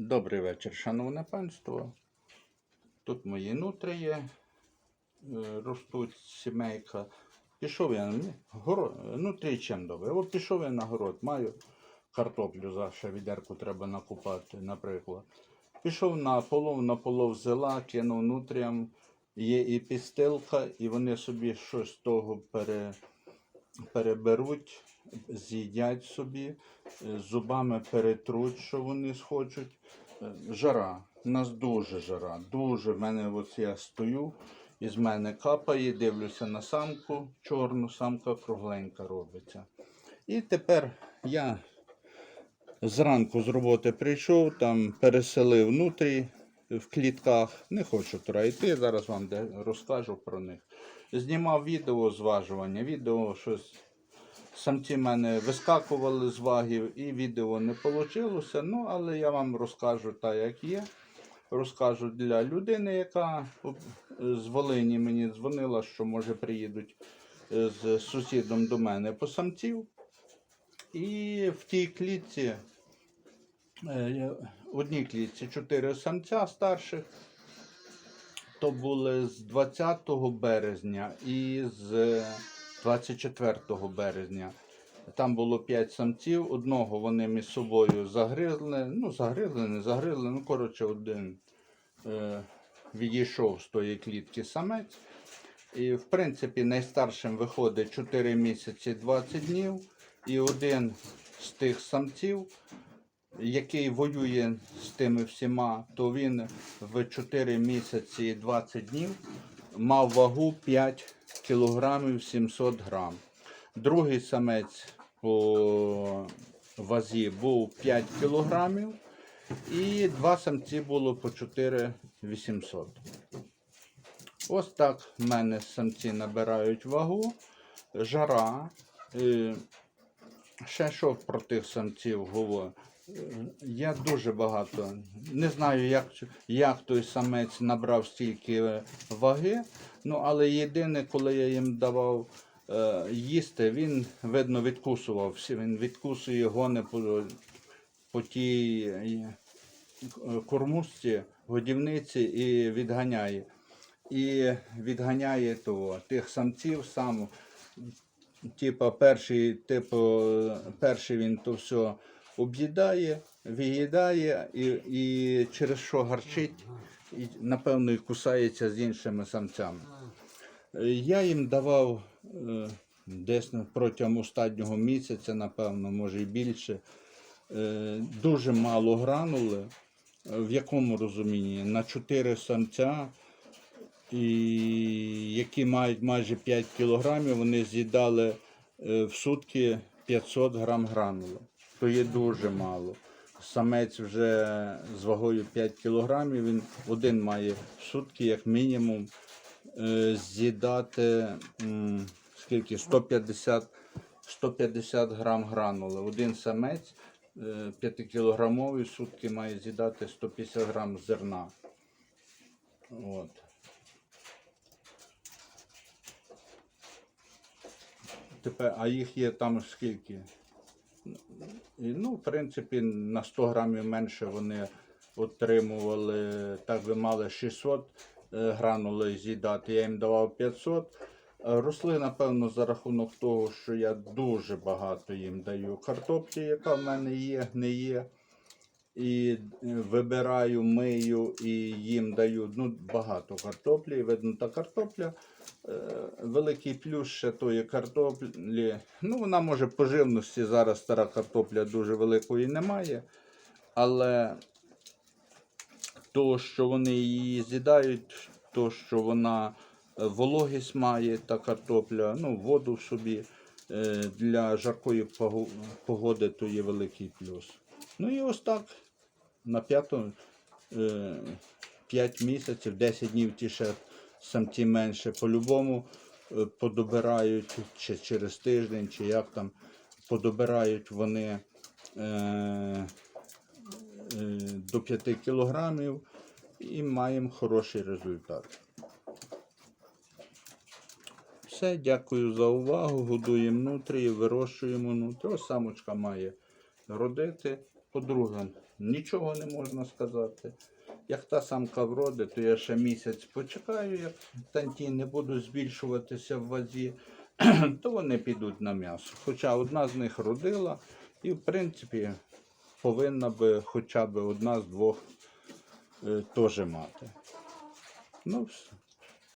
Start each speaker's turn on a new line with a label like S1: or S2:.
S1: Добрий вечір, шановне панство. Тут мої нутрії е, ростуть сімейка. Пішов я город, нутрії чим добре. От пішов я на город, маю картоплю за ще відерку треба накупати, наприклад. Пішов на полов, на полов зела, кинув нутріям, є і пістилка, і вони собі щось з того пере, переберуть, з'їдять собі, е, зубами перетруть, що вони схочуть. Е, Жара. У нас дуже жара. Дуже. В мене от я стою, із мене капає, дивлюся на самку чорну, самка кругленька робиться. І тепер я зранку з роботи прийшов, там переселив внутрі в клітках. Не хочу туди йти, зараз вам розкажу про них. Знімав відео зважування, відео щось. Самці мене вискакували з вагів і відео не вийшло. Ну, але я вам розкажу так, як є. Розкажу для людини, яка з Волині мені дзвонила, що може приїдуть е, з сусідом до мене по самців. І в тій клітці, е, в одній клітці чотири самця старших. То були з 20 березня і з 24 березня. Там було 5 самців, одного вони між собою загризли. Ну, загризли, не загризли. Ну, коротше, один е, відійшов з тої клітки самець. І, в принципі, найстаршим виходить 4 місяці 20 днів. І один з тих самців, який воює з тими всіма, то він в 4 місяці 20 днів мав вагу 5 кілограмів 700 грам. Другий самець по вазі був 5 кілограмів. І два самці було по 4 800. Ось так в мене самці набирають вагу, жара. Е, Ще що про тих самців Я дуже багато. Не знаю, як, як той самець набрав стільки ваги. Ну, але єдине, коли я їм давав е, їсти, він, видно, відкусував. Він відкусує гони по, по тій е, кормушці, годівниці і відганяє. І відганяє того, тих самців сам. Типа перший, типу, перший він то все об'їдає, виїдає і, і через що гарчить, і, напевно, і кусається з іншими самцями. Я їм давав е, десь протягом останнього місяця, напевно, може і більше, е, дуже мало гранули. В якому розумінні? На 4 самця, і які мають майже 5 кілограмів, вони з'їдали е, в сутки 500 грам гранули. То є дуже мало. Самець вже з вагою 5 кілограмів, він один має в сутки, як мінімум, е, з'їдати скільки? 150, 150 грам гранули. Один самець 5-кілограмовий в сутки має з'їдати 150 грам зерна. От. Тепер, а їх є там скільки? Ну, в принципі, на 100 грамів менше вони отримували, так би мали 600 гранулей гранули з'їдати. Я їм давав 500. Е, Росли, напевно, за рахунок того, що я дуже багато їм даю картоплі, яка в мене є, не є. І е, вибираю, мию і їм даю ну, багато картоплі. Видно, та картопля. е, Великий плюс ще тої картоплі. Ну, вона може по живності зараз стара картопля дуже великої немає. Але то, що вони її з'їдають, то, що вона е, вологість має, та картопля, ну, воду в собі для жаркої погоди, то є великий плюс. Ну і ось так на п'яту, е, 5 місяців, 10 днів ті ще самці менше. По-любому е, подобирають чи через тиждень, чи як там, подобирають вони е, е, до 5 кілограмів і маємо хороший результат. Все, дякую за увагу. Годуємо нутрії, вирощуємо нутрі. Ось самочка має родити. По-друге, нічого не можна сказати. Як та самка вродить, то я ще місяць почекаю, як танті не будуть збільшуватися в вазі, то вони підуть на м'ясо. Хоча одна з них родила, і в принципі повинна би хоча б одна з двох е, теж мати. Ну, все.